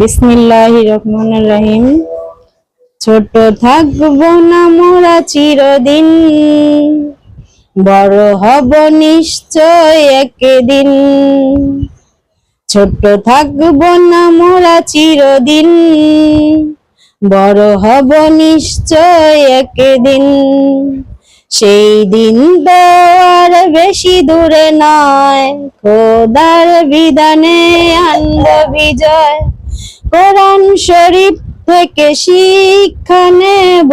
বিসমিল্লাহ রহমান রহিম। ছোট থাকব না মোরা চিরদিন, বড় হব নিশ্চয় একদিন। ছোট থাকব না মোরা চিরদিন, বড় হব নিশ্চয় একদিন। সেই দিন তো আর বেশি দূরে নয়, খোদার বিধানে আনন্দ বিজয়। কোরআন শরীফ থেকে শিক্ষা নেব।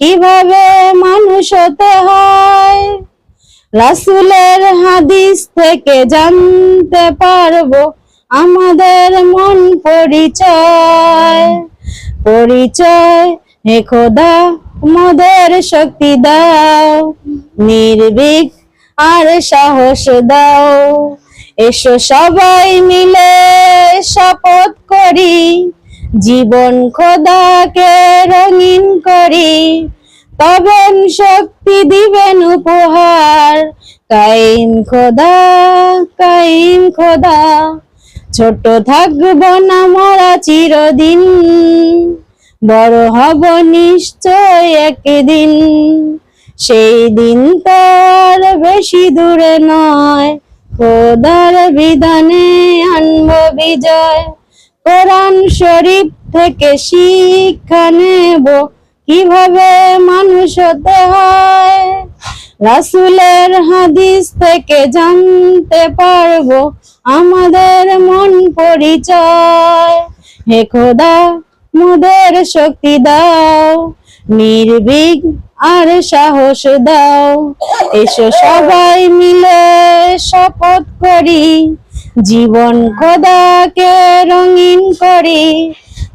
কীভাবে মানুষ হতে হয়? রাসুলের হাদিস থেকে জানতে পারব, আমাদের মন পরিচয়। পরিচয় হে খোদা, মোদের শক্তি দাও। নির্বিক আর সাহস দাও। এসো সবাই মিলে শপথ করি, জীবন খোদাকে রঙিন করি। তবেন শক্তি, দিবেন উপহার কাইম খোদা কাইম খোদা। ছোট থাকব না মোরা চিরদিন, বড় হব নিশ্চয় একদিন। সেই দিন তো আর বেশি দূরে নয়, খোদার বিধানে আনব কোরআন শরীফ থেকে শিক্ষা নেব। কীভাবে মানুষ হতে হয়? রাসুলের হাদিস থেকে জানতে পারব। আমাদের মন পরিচয়। হে খোদা, মোদের শক্তি দাও। নির্বিঘ আর সাহস দাও। এসো সবাই মিলে শপথ করি। জীবন খোদাকে রঙিন করি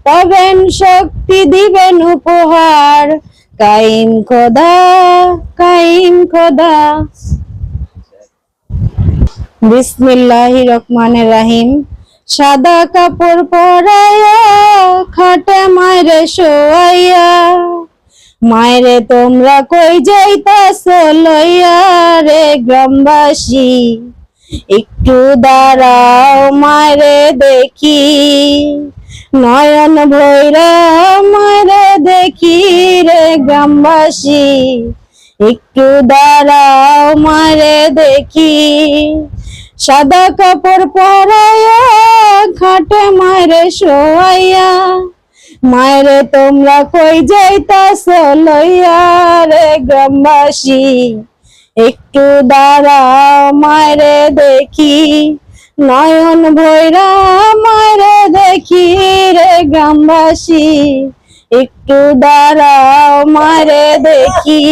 তবেন শক্তি, দিবেন উপহার। কাইম খোদা কাইম খোদা। বিসমিল্লাহ রহমানের রাহিম। সাদা কাপড় পরাইয়া, খাটে মায়েরে শোয়াইয়া। মায়েরে তোমরা কই যাইতাছ লইয়া রে গ্রামবাসী? একটু দাঁড়াও মারে দেখি। নয়ন ভৈরা মারে দেখি রে গ্রামবাসী। একটু দাঁড়াও মারে দেখি। সাদা কাপড় পরাইয়া খাটে মায়েরে শোয়াইয়া। মায়েরে তোমরা কই যাইতা লইয়া রে গ্রামবাসী। একটু দাঁড়াও মারে দেখি। নয়ন ভৈরা মারে দেখি রে গ্রামবাসী। একটু দাঁড়াও মারে দেখি।